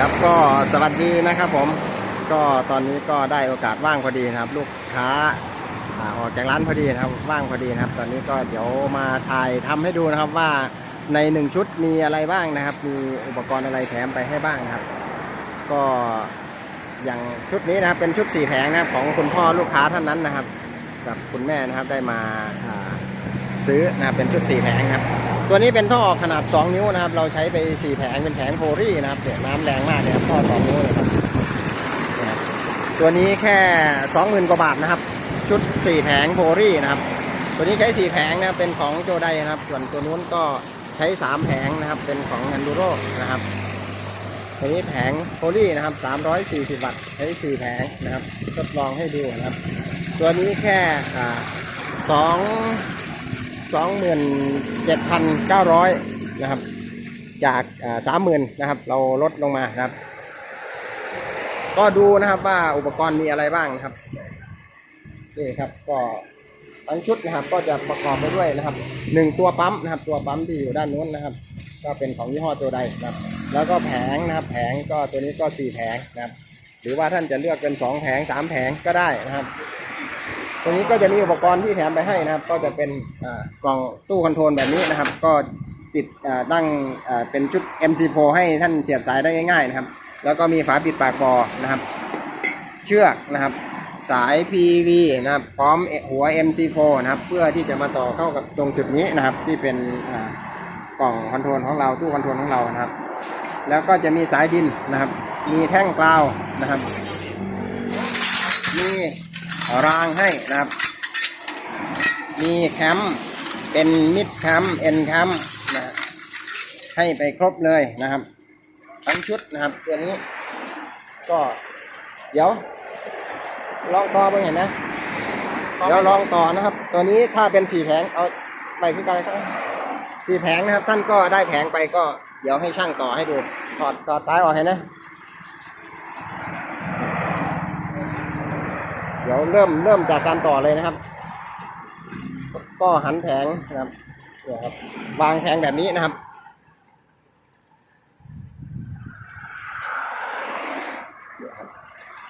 ครับก็สวัสดีนะครับผมก็ตอนนี้ก็ได้โอกาสว่างพอดีนะครับ ลูกค้าออกจากร้านพอดีนะครับว่างพอดีนะครับ ตอนนี้ก็เดี๋ยวมาถ่ายทำให้ดูนะครับว่าในหนึ่งชุดมีอะไรบ้างนะครับ มีอุปกรณ์อะไรแถมไปให้บ้างนะครับ ก็อย่างชุดนี้นะครับเป็นชุดสี่แผงนะครับของคุณพ่อลูกค้าท่านนั้นนะครับ กับคุณแม่นะครับได้มาอ่าซื้อนะครับเป็นชุดสี่แผงครับ ตัวนี้เป็นท่อขนาด 2 นิ้วนะครับ เราใช้ไป 4 แผงเป็นแผงโพรี่นะครับเนี่ยน้ำแรงมากเลยครับท่อ 2 นิ้วเลยครับ ตัวนี้แค่ 20,000 กว่าบาทนะครับ ชุด 4 แผงโพรี่นะครับ ตัวนี้ใช้ 4 แผงนะครับเป็นของโจไดนะครับ ส่วนตัวนู้นก็ใช้ 3 แผงนะครับ เป็นของนันดูโรนะครับตัวนี้แผงโพลี่นะครับ 340 วัตต์ใช้ 4 แผงนะครับ ทดลองให้ดูนะครับ ตัวนี้แค่สอง 27,900 นะครับ จากสามหมื่นนะครับ เราลดลงมานะครับ ก็ดูนะครับว่าอุปกรณ์มีอะไรบ้างนะครับนี่ครับก็ทั้งชุดนะครับก็จะประกอบไปด้วยนะครับหนึ่งตัวปั๊มนะครับ ตัวปั๊มที่อยู่ด้านนู้นนะครับ ก็เป็นของยี่ห้อตัวใดนะครับ แล้วก็แผงนะครับ แผงก็ตัวนี้ก็สี่แผงนะครับ หรือว่าท่านจะเลือกเป็นสองแผงสามแผงก็ได้นะครับ ตัวนี้ก็จะมีอุปกรณ์ที่แถมไปให้นะครับ ก็จะเป็นกล่องตู้คอนโทรลแบบนี้นะครับ ก็ติดตั้งเป็นชุด MC4 ให้ท่านเสียบสายได้ง่าย ๆ นะครับ แล้วก็มีฝาปิดปากบอนะครับ เชือกนะครับ สาย PV นะครับ พร้อมหัว MC4 นะครับ เพื่อที่จะมาต่อเข้ากับตรงจุดนี้นะครับ ที่เป็นกล่องคอนโทรลของเราตู้คอนโทรลของเรานะครับ แล้วก็จะมีสายดินนะครับ มีแท่งกลาวนะครับมี รางให้นะครับ มีแคมป์เป็นมิดแคมป์เอ็นแคมป์นะให้ไปครบเลยนะครับทั้งชุดนะครับ ตัวนี้ ก็ เดี๋ยว ลองต่อไปเห็นนะ เดี๋ยวลองต่อนะครับ ตัวนี้ถ้าเป็นสี่แผงเอาไปที่ไกลครับสี่แผงนะครับ ท่านก็ได้แผงไปก็ เดี๋ยวให้ช่างต่อให้ดูถอดถอดสายออกเห็นนะ เดี๋ยวเริ่มเริ่มจากการต่อเลยนะครับ ก็หันแผงนะครับเนี่ยครับ วางแผงแบบนี้นะครับ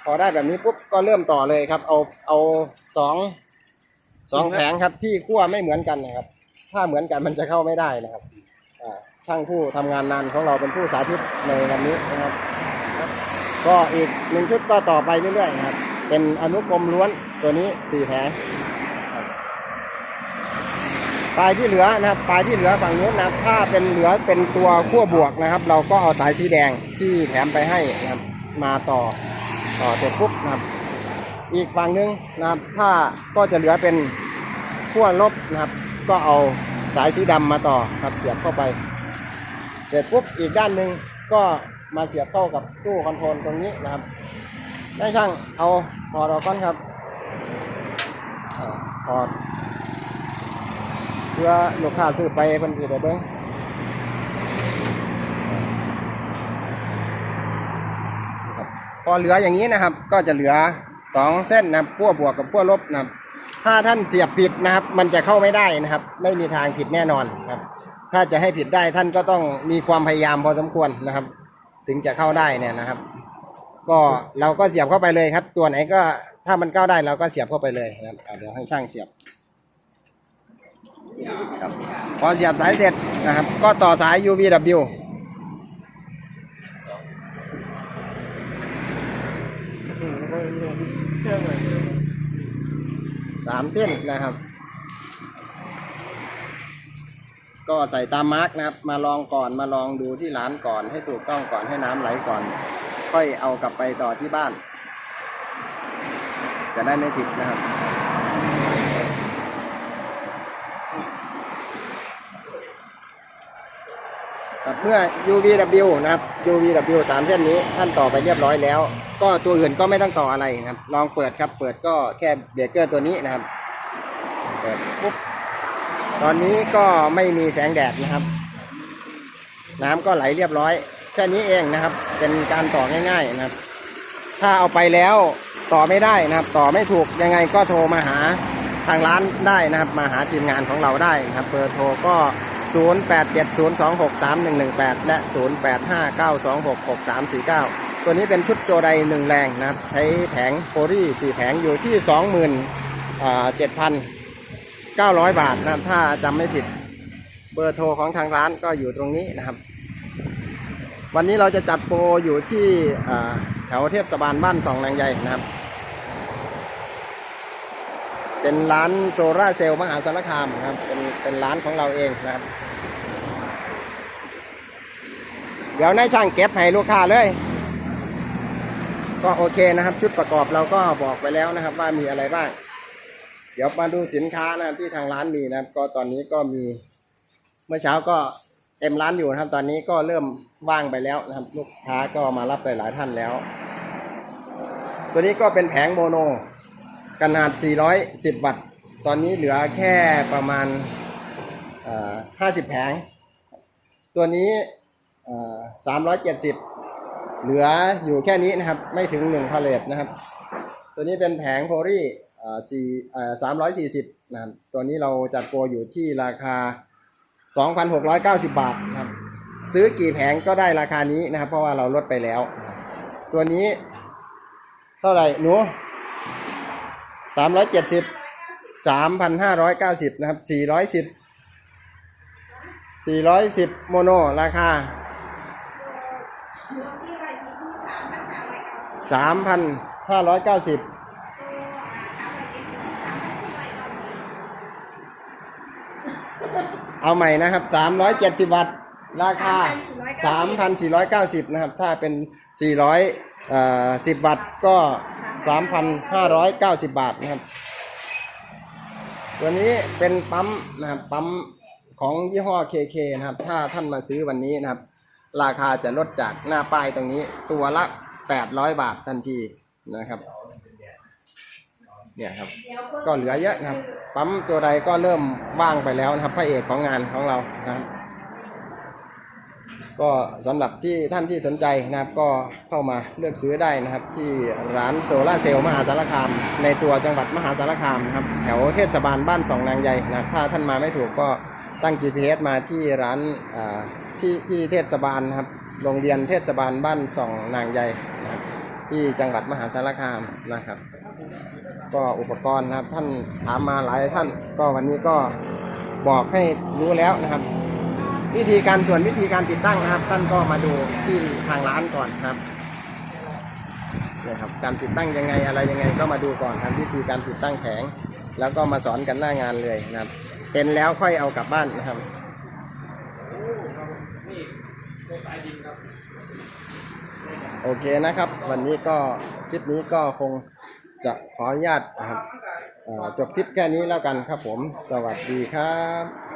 พอได้แบบนี้ปุ๊บก็เริ่มต่อเลยครับ เอาเอาสองสองแผงครับที่ขั้วไม่เหมือนกันนะครับ ถ้าเหมือนกันมันจะเข้าไม่ได้นะครับช่างผู้ทำงานนานของเราเป็นผู้สาธิตในวันนี้นะครับ ก็อีกหนึ่งชุดก็ต่อไปเรื่อยๆนะครับ เป็นอนุกรมล้วนตัวนี้สี่แผงปลายที่เหลือนะครับปลายที่เหลือฝั่งนู้นนะถ้าเป็นเหลือเป็นตัวขั้วบวกนะครับ เราก็เอาสายสีแดงที่แถมไปให้นะครับมาต่อต่อเสร็จปุ๊บนะครับ อีกฝั่งนึงนะครับถ้าก็จะเหลือเป็นขั้วลบนะครับ ก็เอาสายสีดำมาต่อครับเสียบเข้าไป เสร็จปุ๊บอีกด้านหนึ่งก็มาเสียบเข้ากับตู้คอนโทรลตรงนี้นะครับได้ช่างเอา ถอดออกก่อนครับถอดเพื่อลูกค้าซื้อไปเพิ่นสิได้เบิ่งพอเหลืออย่างนี้นะครับ ก็จะเหลือสองเส้นนะครับขั้วบวกกับขั้วลบนะครับ ถ้าท่านเสียบผิดนะครับ มันจะเข้าไม่ได้นะครับ ไม่มีทางผิดแน่นอนครับ ถ้าจะให้ผิดได้ท่านก็ต้องมีความพยายามพอสมควรนะครับ ถึงจะเข้าได้เนี่ยนะครับ ก็เราก็เสียบเข้าไปเลยครับ ตัวไหนก็ถ้ามันเข้าได้เราก็เสียบเข้าไปเลยนะครับอ่าเดี๋ยวให้ช่างเสียบครับพอเสียบสายเสร็จนะครับ ก็ต่อสาย UVW สามเส้นนะครับ ก็ใส่ตามมาร์กนะครับ มาลองก่อนมาลองดูที่ร้านก่อนให้ถูกต้องก่อนให้น้ำไหลก่อน ค่อยเอากลับไปต่อที่บ้าน จะได้ไม่ผิดนะครับครับเมื่อ UVW นะครับ UVW สามเส้นนี้ท่านต่อไปเรียบร้อยแล้ว ก็ตัวอื่นก็ไม่ต้องต่ออะไรนะครับ ลองเปิดครับ เปิดก็แค่เบรกเกอร์ตัวนี้นะครับ เปิดปุ๊บ ตอนนี้ก็ไม่มีแสงแดดนะครับ น้ำก็ไหลเรียบร้อย แค่นี้เองนะครับ เป็นการต่อง่าย ๆนะครับ ถ้าเอาไปแล้วต่อไม่ได้นะครับ ต่อไม่ถูกยังไงก็โทรมาหาทางร้านได้นะครับ มาหาทีมงานของเราได้นะครับเบอร์โทรก็ 0870263118 และ 0859266349 ตัวนี้เป็นชุดโจไดหนึ่งแรงนะครับ ใช้แผงโพลี4แผงอยู่ที่ 27,900 บาทนะถ้าจำไม่ผิดเบอร์โทรของทางร้านก็อยู่ตรงนี้นะครับ วันนี้เราจะจัดโปรอยู่ที่แถวเทศบาลบ้านสองนางใหญ่นะครับ เป็นร้านโซล่าเซลล์มหาสารคามนะครับ เป็นเป็นร้านของเราเองนะครับ เดี๋ยวนายช่างเก็บให้ลูกค้าเลย ก็โอเคนะครับ ชุดประกอบเราก็บอกไปแล้วนะครับ ว่ามีอะไรบ้าง เดี๋ยวมาดูสินค้านะครับที่ทางร้านมีนะครับ ก็ตอนนี้ก็มีเมื่อเช้าก็ เต็มร้านอยู่นะครับ ตอนนี้ก็เริ่มว่างไปแล้วนะครับ ลูกค้าก็มารับไปหลายท่านแล้ว ตัวนี้ก็เป็นแผงโมโนขนาด 410 วัตต์ ตอนนี้เหลือแค่ประมาณ 50 แผง ตัวนี้เอ่อ370 เหลืออยู่แค่นี้นะครับ ไม่ถึง 1พาเลตนะครับ ตัวนี้เป็นแผงโพลีเอ่อ4เอ่อ340นะครับ ตัวนี้เราจัดโปรอยู่ที่ราคา 2,690 บาทครับซื้อกี่แผงก็ได้ราคานี้นะครับ เพราะว่าเราลดไปแล้ว ตัวนี้ เท่าไหร่หนู370 3,590นะครับ410 410 โมโน ราคา 3,590 เก้าสิบเอาใหม่นะครับสามร้อยเจ็ดสิบวัตต์ ราคาสามพันสี่ร้อยเก้าสิบนะครับ ถ้าเป็นสี่ร้อยสิบวัตต์ก็สามพันห้าร้อยเก้าสิบบาทนะครับ ตัวนี้เป็นปั๊มนะครับปั๊มของยี่ห้อ KK นะครับ ถ้าท่านมาซื้อวันนี้นะครับ ราคาจะลดจากหน้าป้ายตรงนี้ตัวละ 800 บาททันทีนะครับ เนี่ยครับ ก็เหลือเยอะนะครับ ปั๊มตัวใดก็เริ่มว่างไปแล้วนะครับ พระเอกของงานของเรานะครับ ก็สำหรับที่ท่านที่สนใจนะครับ ก็เข้ามาเลือกซื้อได้นะครับ ที่ร้านโซล่าเซลล์มหาสารคาม ในตัวจังหวัดมหาสารคามนะครับ แถวเทศบาลบ้านสองนางใหญ่นะครับ ถ้าท่านมาไม่ถูกก็ตั้ง GPS มาที่ร้านอ่าที่ที่เทศบาลนะครับ โรงเรียนเทศบาลบ้านสองนางใหญ่นะครับที่จังหวัดมหาสารคามนะครับ ก็อุปกรณ์นะครับ ท่านถามมาหลายท่าน ก็วันนี้ก็บอกให้รู้แล้วนะครับ วิธีการส่วนวิธีการติดตั้งนะครับ ท่านก็มาดูที่ทางร้านก่อนนะครับนี่ยครับ การติดตั้งยังไงอะไรยังไงก็มาดูก่อนครับวิธีการติดตั้งแผงแล้วก็มาสอนกันหน้างานเลยนะครับเป็นแล้วค่อยเอากลับบ้านนะครับโอเคนะครับ วันนี้ก็คลิปนี้ก็คง จะขออนุญาตนะครับจบคลิปแค่นี้แล้วกันครับผม สวัสดีครับ